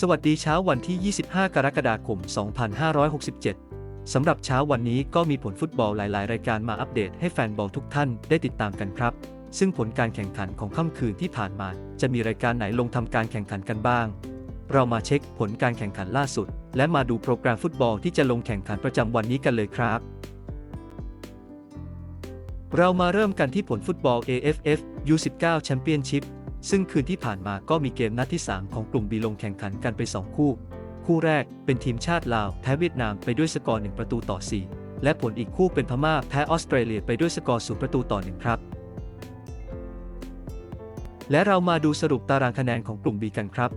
สวัสดีเช้าวันที่ 25 กรกฎาคม 2567 สำหรับเช้าวันนี้ก็มีผลฟุตบอลหลาย ๆ รายการมาอัปเดตให้แฟนบอลทุกท่านได้ติดตามกันครับ ซึ่งผลการแข่งขันของค่ำคืนที่ผ่านมา จะมีรายการไหนลงทำการแข่งขันกันบ้าง เรามาเช็คผลการแข่งขันล่าสุด และมาดูโปรแกรมฟุตบอลที่จะลงแข่งขันประจำวันนี้กันเลยครับ เรามาเริ่มกันที่ผลฟุตบอล AFF U19 Championship ซึ่งคืนที่ผ่านมาก็มีเกมนัดที่ 3 ของกลุ่ม B ลงแข่งขันกันไป 2 คู่ คู่แรกเป็นทีมชาติลาวแพ้เวียดนามไปด้วยสกอร์ 1 ประตูต่อ 4 และผลอีกคู่เป็นพม่าแพ้ออสเตรเลียไปด้วยสกอร์ 0 ประตูต่อ 1 ครับ และเรามาดูสรุปตารางคะแนนของกลุ่ม B กันครับ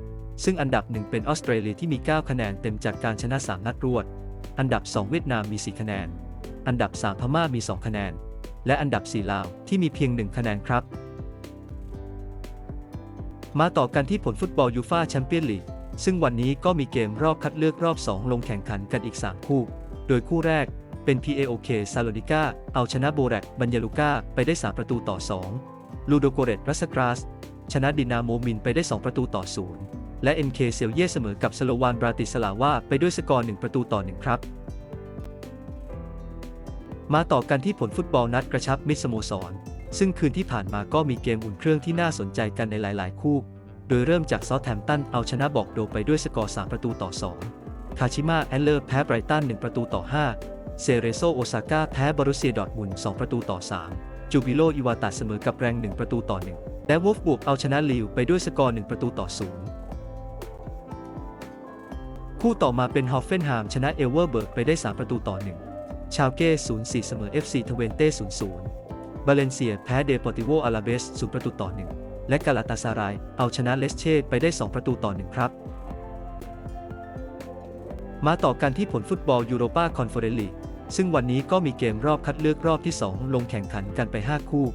ซึ่งอันดับ 1 เป็นออสเตรเลียที่มี 9 คะแนนเต็มจากการชนะ 3 นัดรวด อันดับ 2 เวียดนามมี 4 คะแนน อันดับ 3 พม่ามี 2 คะแนน และอันดับ 4 ลาวที่มีเพียง 1 คะแนนครับ มาต่อกันที่ผลฟุตบอลยูฟาแชมเปี้ยนลีก ซึ่งวันนี้ก็มีเกมรอบคัดเลือกรอบ 2 ลงแข่งขันกันอีก 3 คู่ โดยคู่แรกเป็น PAOK ซาโลดิก้าเอาชนะโบแรกบัญญาลูก้าไปได้ 3 ประตูต่อ 2 ลูโดโกเรตรัสกราส ชนะดินาโมมินไปได้ 2 ประตูต่อ 0 และ NK เซลเย่เสมอกับสโลวานบราติสลาวาไปด้วยสกอร์ 1 ประตูต่อ 1 ครับ มาต่อกันที่ผลฟุตบอลนัดกระชับมิตรสโมสร ซึ่งคืนที่ผ่านมาก็มีเกมอุ่นเครื่องที่น่าสนใจกันในหลาย ๆ คู่ โดยเริ่มจากซอแ a มตันเอาชนะบอกโดไปด้วยสกอร์ 3 ประตูต่อ 2 คาชิมาแอนเลอร์แพ้ไบรตัน 1 ประตูต่อ 5 เซเรโซโอซาก้าแพ้บอรุเซียดอทมุน 2 ประตูต่อ 3 จูบิโลอิวาตาเสมอกับแรง 1 ประตูต่อ 1 และวอฟบวกเอาชนะลิวไปด้วยสกอร์ 1 ประตูต่อ 0 คู่ต่อมาเป็นฮอฟเฟนฮามชนะเอเวอร์เบิร์กไปได้ 3 ประตูต่อ 1 ชาวเก้ 0-4 เสมอ FC ทเวนเต้ 0-0 บาเลนเซียแพ้เดปอร์ติโวอาราเบส0ประตูต่อ1และกาลาตาซาราย เอาชนะเลสเช่ไปได้ 2 ประตูต่อ1ครับ มาต่อกันที่ผลฟุตบอลยูโรปาคอนเฟอเรนซ์ลีกซึ่งวันนี้ก็มีเกมรอบคัดเลือกรอบที่ 2 ลงแข่งขันกันไป 5 คู่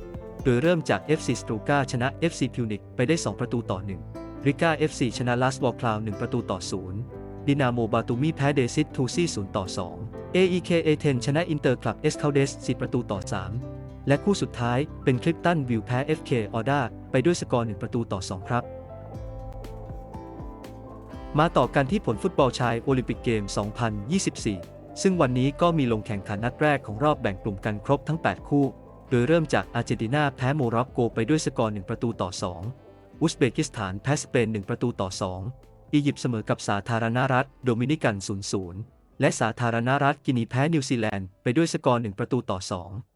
โดยเริ่มจาก FC สตรูกาชนะ FC พิวนิกไปได้ 2 ประตูต่อ1ริก้า FC ชนะลาสวอลคลาว 1 ประตูต่อ 0 ดินาโมบาตูมีแพ้เดซิตทูซี่ 0 ต่อ 2 AEK A10 ชนะอินเตอร์คลับเอสคาเดส4ประตูต่อ 3 และคู่สุดท้ายเป็นคลิปตันวิวแพ้ FK ออด้าไปด้วยสกอร์1ประตูต่อ 2 ครับ มาต่อกันที่ผลฟุตบอลชายโอลิมปิกเกม 2024 ซึ่งวันนี้ก็มีลงแข่งขันนัดแรกของรอบแบ่งกลุ่มกันครบทั้ง 8 คู่ โดยเริ่มจากอาร์เจนตินาแพ้โมร็อกโกไปด้วยสกอร์ 1 ประตูต่อ 2 อุซเบกิสถานแพ้สเปน 1 ประตูต่อ 2 อียิปต์เสมอกับสาธารณรัฐ โดมินิกัน 0-0 และสาธารณรัฐกินีแพ้นิวซีแลนด์ไปด้วยสกอร์ 1 ประตูต่อ 2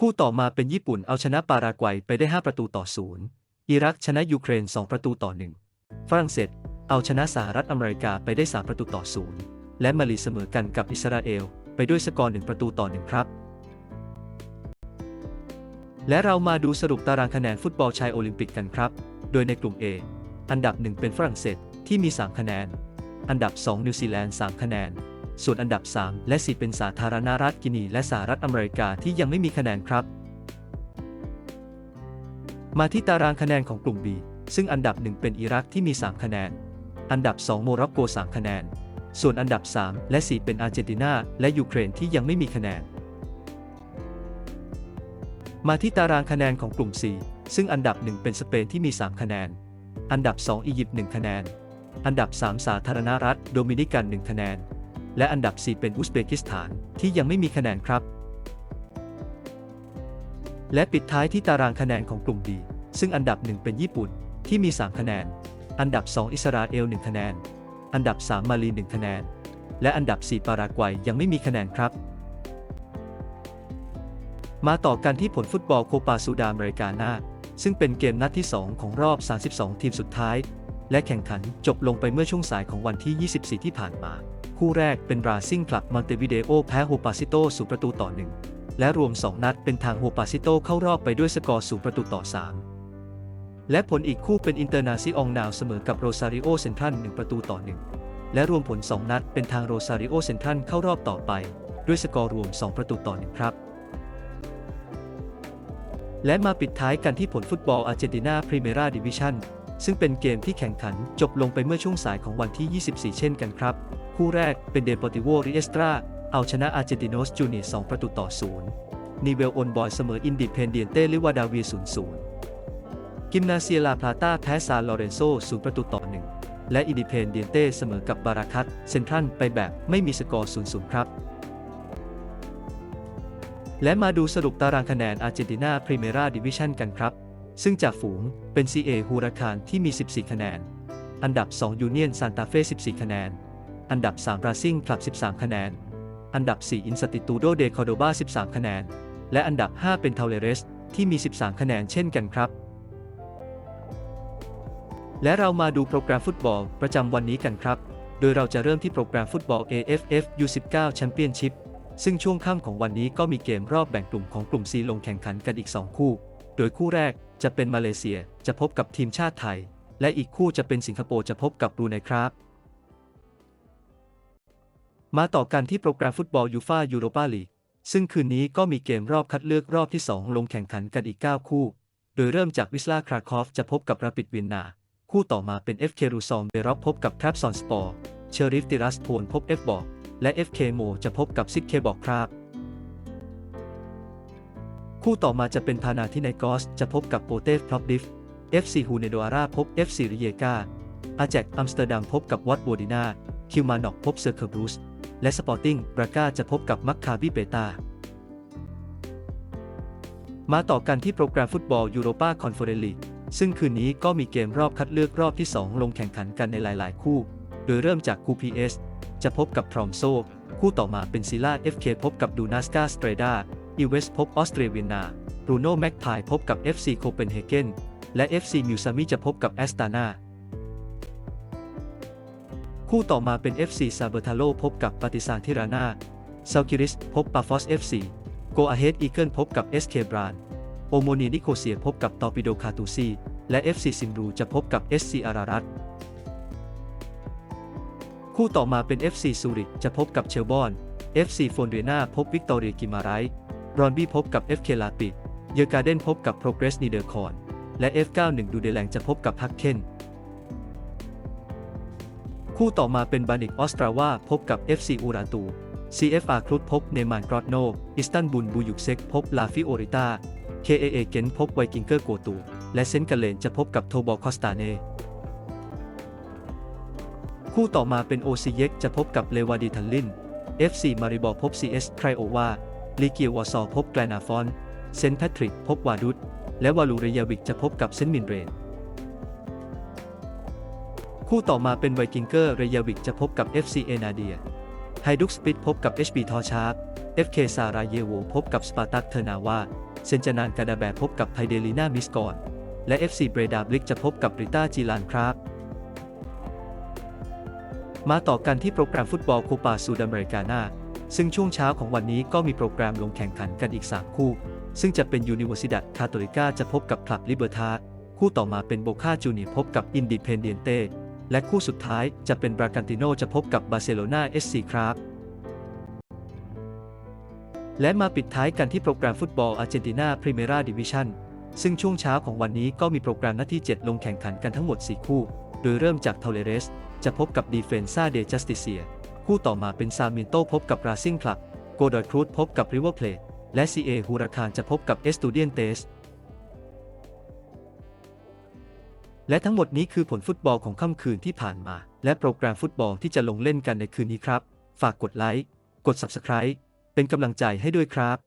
คู่ต่อมาเป็นญี่ปุ่นเอาชนะปารากวัยไปได้ 5 ประตูต่อ0อิรักชนะยูเครน 2 ประตูต่อ1ฝรั่งเศสเอาชนะสหรัฐอเมริกาไปได้ 3 ประตูต่อ0และมาลีเสมอกันกับอิสราเอล ไปด้วยสกอร์ 1 ประตูต่อ1ครับ และเรามาดูสรุปตารางคะแนนฟุตบอลชายโอลิมปิกกันครับ โดยในกลุ่ม A อันดับ 1 เป็นฝรั่งเศสที่มี 3 คะแนน อันดับ 2 นิวซีแลนด์ 3 คะแนน ส่วนอันดับ 3 และ 4 เป็นสาธารณรัฐกินีและสหรัฐอเมริกาที่ยังไม่มีคะแนนครับ มาที่ตารางคะแนนของกลุ่ม B ซึ่งอันดับ 1 เป็นอิรักที่มี 3 คะแนน อันดับ 2 โมร็อกโก 3 คะแนน ส่วนอันดับ 3 และ 4 เป็นอาร์เจนตินาและยูเครนที่ยังไม่มีคะแนน มาที่ตารางคะแนนของกลุ่ม C ซึ่งอันดับ 1 เป็นสเปนที่มี 3 คะแนน อันดับ 2 อียิปต์ 1 คะแนน อันดับ 3 สาธารณรัฐ โดมินิกัน 1 คะแนน และอันดับ 4 เป็นอุซเบกิสถานที่ยังไม่มีคะแนนครับ และปิดท้ายที่ตารางคะแนนของกลุ่ม D ซึ่งอันดับ 1 เป็นญี่ปุ่นที่มี 3 คะแนน อันดับ 2 อิสราเอล 1 คะแนน อันดับ 3 มาลี 1 คะแนน และอันดับ 4 ปารากวัยยังไม่มีคะแนนครับ มาต่อกันที่ผลฟุตบอลโคปาซูดาอเมริกาหน้า ซึ่งเป็นเกมนัดที่ 2 ของรอบ 32 ทีมสุดท้าย และแข่งขันจบลงไปเมื่อช่วงสายของวันที่ 24 ที่ผ่านมา คู่แรกเป็นราซิ่งคลับมอนเตวิเดโอแพ้โฮปาซิโตสู่ประตูต่อ1และรวม 2 นัดเป็นทางโฮปาซิโตเข้ารอบไปด้วยสกอร์สู่ประตูต่อ 3 และผลอีกคู่เป็นอินเตอร์นาซิองนาวเสมอกับโรซาริโอเซนทรัล1ประตูต่อ 1 และรวมผล 2 นัดเป็นทางโรซาริโอเซนทรัลเข้ารอบต่อไป ด้วยสกอร์รวม 2 ประตูต่อ 1 ครับ และมาปิดท้ายกันที่ผลฟุตบอลอาร์เจนตินาพรีเมราดิวิชั่น ซึ่งเป็นเกมที่แข่งขันจบลงไปเมื่อช่วงสายของวันที่ 24 เช่นกันครับ คู่แรกเป็นเดป r ติโวริเอสตราเอาชนะอาร์เจนติโนสจูเนียร์2ประตูต่อ 0นีเวลโอนบอยเสมออินดิเพนเดียนเต้ลิวาดาวี0-0 กิมนาเซียลาพลาตาแพ้ซานลอเรนโซศูนย์ประตูต่อหนึ่งและอินดิเพนเดียนเต้เสมอกับบาราคัตเซนทรัลไปแบบไม่มีสกอร์ 0 0 ครับและมาดูสรุปตารางคะแนนอาร์เจนตินาพรีเมราดิวิชันกันครับ ซึ่งจากฝูงเป็น CA ฮูราคานที่มี 14 คะแนน อันดับ 2 ยูเนียนซานตาเฟ่ 14 คะแนน อันดับ 3 ราซิงคลับ 13 คะแนน อันดับ 4 อินสติตูโดเดคอโดบา 13 คะแนน และอันดับ 5 เป็นเทาเลเรส ที่มี 13 คะแนนเช่นกันครับ และเรามาดูโปรแกรมฟุตบอลประจำวันนี้กันครับ โดยเราจะเริ่มที่โปรแกรมฟุตบอล AFF U19 Championship ซึ่งช่วงค่ำของวันนี้ก็มีเกมรอบแบ่งกลุ่มของกลุ่ม C ลงแข่งขันกันอีก 2 คู่ โดยคู่แรก จะเป็นมาเลเซียจะพบกับทีมชาติไทย และอีกคู่จะเป็นสิงคโปร์จะพบกับบรูไนครับ มาต่อกันที่โปรแกรมฟุตบอลยูฟายูโรปาลีกซึ่งคืนนี้ก็มีเกมรอบคัดเลือกรอบที่ 2 ลงแข่งขันกันอีก 9 คู่ โดยเริ่มจากวิสลาคราคอฟจะพบกับราปิดเวียนนา คู่ต่อมาเป็น FK รูซอมเบร็อกพบกับแทรัพซอนสปอร์ เชอริฟติรัสโพนพบ F บอกและ FK โมจะพบกับซิกเคบอกครับ คู่ต่อมาจะเป็นพานาทิไนกอส จะพบกับโปเตฟพลอปดิฟ FC ฮูเนโดอาราพบ FC ริเยกาอาแจกอัมสเตอร์ดัมพบกับวัตโบดินาคิวมานอกพบเซอร์เคอร์บรูส และสปอร์ติ้งบราก้าจะพบกับมัคคาบิเปตามาต่อกันที่โปรแกรมฟุตบอลยูโรปาคอนเฟอเรนซ์ลีกซึ่งคืนนี้ก็มีเกมรอบคัดเลือกรอบที่ 2 ลงแข่งขันกันในหลาย ๆ คู่ โดยเริ่มจากคู PS จะพบกับทรอมโซ คู่ต่อมาเป็นซิล่า FK พบกับดูนาสกาสเตรดา อีเวสพบออสเตรเวียนาบรูโน่แม็กพายพบกับ FC โคเปนเฮเกน และ FC มิวซามิจะพบกับแอสตานาคู่ต่อมาเป็น FC ซาเบอร์ทาโลพบกับปาติซานทิรานาซากิริสพบปาฟอส FC โกอาเฮดอีเกิลพบกับ SK บรานโอโมนีนิโคเซียพบกับตอปิโดคาตูซี และ FC ซิมรูจะพบกับ SC อารารัตคู่ต่อมาเป็น FC ซูริกจะพบกับเชลบอน FC โฟนเรนาพบวิกตอเรียกิมาไร รอนบี้พบกับ FK ลาปิด เยอการเดนพบกับโปรเกรสนีเดอร์คอนและ F91 ดูเดแลงจะพบกับฮักเคนคู่ต่อมาเป็นบานิกออสตราวาพบกับ FC อูราตู CFR ครุดพบเนมานกรอตโน อิสตันบุลบูยุกเซกพบลาฟิโอริตา KAA เกนพบไวกิงเกอร์โกตู และเซนกาเลนจะพบกับโทบอลคอสตาเน คู่ต่อมาเป็นโอซิเยกจะพบกับเลวาดีทันลิน FC มาริบอพบ CS ไครโอวา ลีเกียวอซอพบแกลนาฟอน เซนต์แพทริกพบวาดุดและวาลูเรยาวิกจะพบกับเซนต์มินเรน คู่ต่อมาเป็นไวกิงเกอร์เรยาวิกจะพบกับ FC เอนาเดีย ไฮดุกสปิดพบกับ HB ทอชาร์ FK ซาราเยโวพบกับสปาร์ตักเทอร์นาวา เซนจานานกาดาแบพบกับไทเดลีนามิสกอน และ FC เบรดาบลิกจะพบกับริต้าจีลานครับ มาต่อกันที่โปรแกรมฟุตบอลโคปาซูดาเมริกานา ซึ่งช่วงเช้าของวันนี้ก็มีโปรแกรมลงแข่งขันกันอีก 3 คู่ ซึ่งจะเป็นยูนิเวอร์ซิดัตคาโตลิกาจะพบกับคลับลิเบอร์ทาคู่ต่อมาเป็นโบคาจูเนียพบกับอินดิเพนเดียนเตและคู่สุดท้ายจะเป็นบรากันติโนจะพบกับบาร์เซโลนาเอสซีครับ และมาปิดท้ายกันที่โปรแกรมฟุตบอลอาร์เจนตินาพรีเมราดิวิชันซึ่งช่วงเช้าของวันนี้ก็มีโปรแกรมนัดที่ 7 ลงแข่งขันกันทั้งหมด 4 คู่ โดยเริ่มจากเทเลเรส จะพบกับดีเฟนซาเดจัสติเซีย คู่ต่อมาเป็นซามินโตพบกับราซิงคลับ โกดอยครูดพบกับริเวอร์เพลทและซีเอฮูราคานจะพบกับเอสตูเดียนเตส และทั้งหมดนี้คือผลฟุตบอลของค่ำคืนที่ผ่านมา และโปรแกรมฟุตบอลที่จะลงเล่นกันในคืนนี้ครับ ฝากกดไลค์ กด Subscribe เป็นกำลังใจให้ด้วยครับ